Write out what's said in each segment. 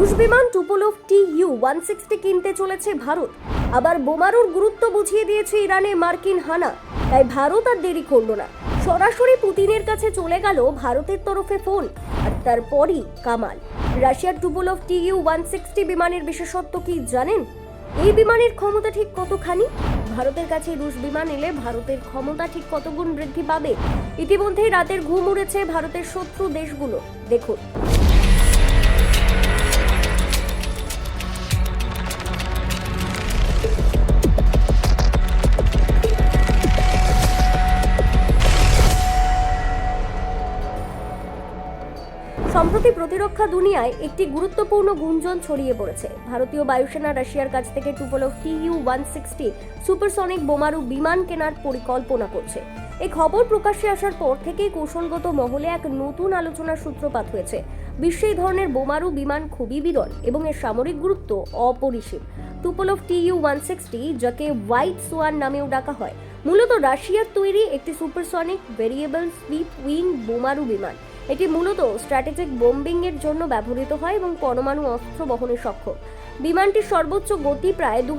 রুশ বিমান Tupolev T U one sixty কিনতে চলেছে ভারত। আবার বোমারুর গুরুত্ব বুঝিয়ে দিয়েছে ইরানে মার্কিন হানা। তাই ভারত আর দেরি করল না। সরাসরি পুতিনের কাছে চলে গেল ভারতের তরফে ফোন, আর তারপরই কামাল। রাশিয়ার Tupolev T U one sixty বিমানের বিশেষত্ব কি জানেন? এই বিমানের ক্ষমতা ঠিক কতখানি? ভারতের কাছে রুশ বিমান এলে ভারতের ক্ষমতা ঠিক কত গুণ বৃদ্ধি পাবে? ইতিমধ্যেই রাতের ঘুম উড়েছে ভারতের শত্রু দেশগুলো। দেখুন। সম্প্রতি প্রতিরক্ষা দুনিয়ায় একটি গুরুত্বপূর্ণ গুঞ্জন ছড়িয়ে পড়েছে। ভারতীয় বায়ুসেনা রাশিয়ার কাছ থেকে Tupolev T U one sixty supersonic বোমারু বিমান কেনার পরিকল্পনা করছে। এই খবর প্রকাশ্যে আসার পর থেকেই কৌশলগত মহলে এক নতুন আলোচনার সূত্রপাত হয়েছে। বিশ্বে এই ধরনের বোমারু বিমান খুবই বিরল এবং এর সামরিক গুরুত্ব অপরিসীম। Tupolev T U one sixty যাকে হোয়াইট সোয়ান নামেও ডাকা হয়, মূলত রাশিয়ার তৈরি একটি সুপারসনিক ভেরিয়েবল সুইপ উইং বোমারু বিমান। এটি মূলত স্ট্র্যাটেজিক বোম্বিং এর জন্য ব্যবহৃত হয় এবং পরমাণু অস্ত্র বহনে সক্ষম। বিমানটির সর্বোচ্চ গতি প্রায় দু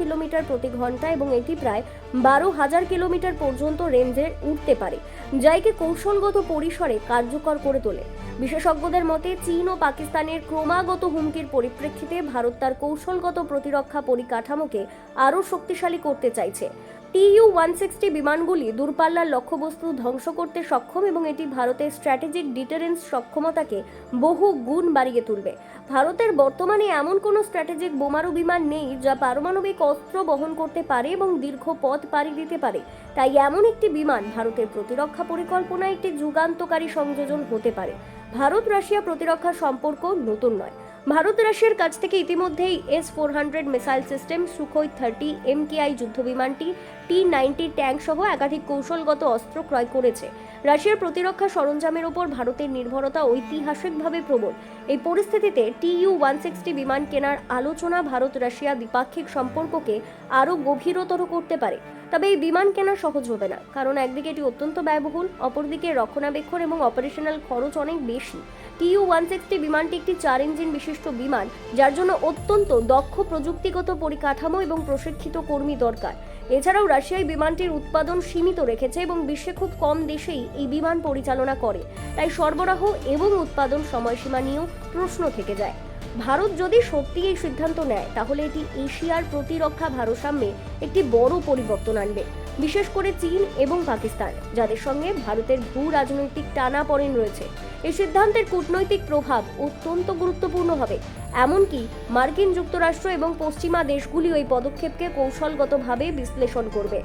কিলোমিটার প্রতি ঘণ্টা এবং এটি প্রায় বারো হাজার কিলোমিটার পর্যন্ত রেঞ্জে উঠতে পারে যা একে কৌশলগত পরিসরে কার্যকর করে তোলে। বিশেষজ্ঞদের মতে, চীন ও পাকিস্তানের ক্রমাগত হুমকির পরিপ্রেক্ষিতে ভারত তার কৌশলগত প্রতিরক্ষা পরিকাঠামোকে আরও শক্তিশালী করতে চাইছে। টিইউ ওয়ান সিক্সটি বিমানগুলি দূরপাল্লার লক্ষ্যবস্তু ধ্বংস করতে সক্ষম এবং এটি ভারতের স্ট্র্যাটেজিক ডিটারেন্স সক্ষমতাকে বহু গুণ বাড়িয়ে তুলবে। ভারতের বর্তমানে এমন কোনো স্ট্র্যাটেজিক বোমারু বিমান নেই যা পারমাণবিক অস্ত্র বহন করতে পারে এবং দীর্ঘ পথ পাড়ি দিতে পারে। তাই এমন একটি বিমান ভারতের প্রতিরক্ষা পরিকল্পনায় একটি যুগান্তকারী সংযোজন হতে পারে। ভারত রাশিয়া প্রতিরক্ষা সম্পর্ক নতুন নয়। ভারত রাশিয়ার কাছ থেকে ইতিমধ্যেই S four hundred missile system, Sukhoi thirty MKI যুদ্ধবিমানটি T ninety tank সহ একাধিক কৌশলগত অস্ত্র ক্রয় করেছে। রাশিয়ার প্রতিরক্ষা সরঞ্জামের ওপর ভারতের নির্ভরতা ঐতিহাসিকভাবে প্রবল। এই পরিস্থিতিতে টিইউ ওয়ান সিক্সটি বিমান কেনার আলোচনা ভারত রাশিয়া দ্বিপাক্ষিক সম্পর্ককে আরও গভীরতর করতে পারে। তবে এই বিমান কেনা সহজ হবে না, কারণ একদিকে এটি অত্যন্ত ব্যয়বহুল, অপরদিকে রক্ষণাবেক্ষণ এবং অপারেশনাল খরচ অনেক বেশি। টিইউ ওয়ান সিক্সটি বিমানটি একটি চার ইঞ্জিন বিশিষ্ট বিমান, যার জন্য অত্যন্ত দক্ষ প্রযুক্তিগত পরিকাঠামো এবং প্রশিক্ষিত কর্মী দরকার। এছাড়াও রাশিয়ায় বিমানটির উৎপাদন সীমিত রেখেছে এবং বিশ্বে খুব কম দেশেই এই বিমান পরিচালনা করে। তাই সরবরাহ এবং উৎপাদন সময়সীমা নিয়েও প্রশ্ন থেকে যায়। ভারত যদি সত্যি এই সিদ্ধান্ত নেয়, তাহলে এটি এশিয়ার প্রতিরক্ষা ভারসাম্যে একটি বড় পরিবর্তন আনবে। বিশেষ করে চীন এবং পাকিস্তান, যাদের সঙ্গে ভারতের ভূ রাজনৈতিক টানাপড়েন রয়েছে। এই সিদ্ধান্তের কূটনৈতিক প্রভাব অত্যন্ত গুরুত্বপূর্ণ হবে। এমনকি মার্কিন যুক্তরাষ্ট্র এবং পশ্চিমা দেশগুলি ওই পদক্ষেপকে কৌশলগতভাবে বিশ্লেষণ করবে।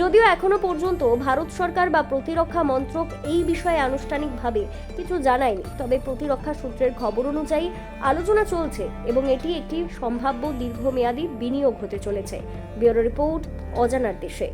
যদিও এখনও পর্যন্ত ভারত সরকার বা প্রতিরক্ষা মন্ত্রক এই বিষয়ে আনুষ্ঠানিকভাবে কিছু জানায়নি, তবে প্রতিরক্ষা সূত্রের খবর অনুযায়ী আলোচনা চলছে এবং এটি একটি সম্ভাব্য দীর্ঘমেয়াদী বিনিয়োগ হতে চলেছে। ব্যুরো রিপোর্ট, অজানার দেশে।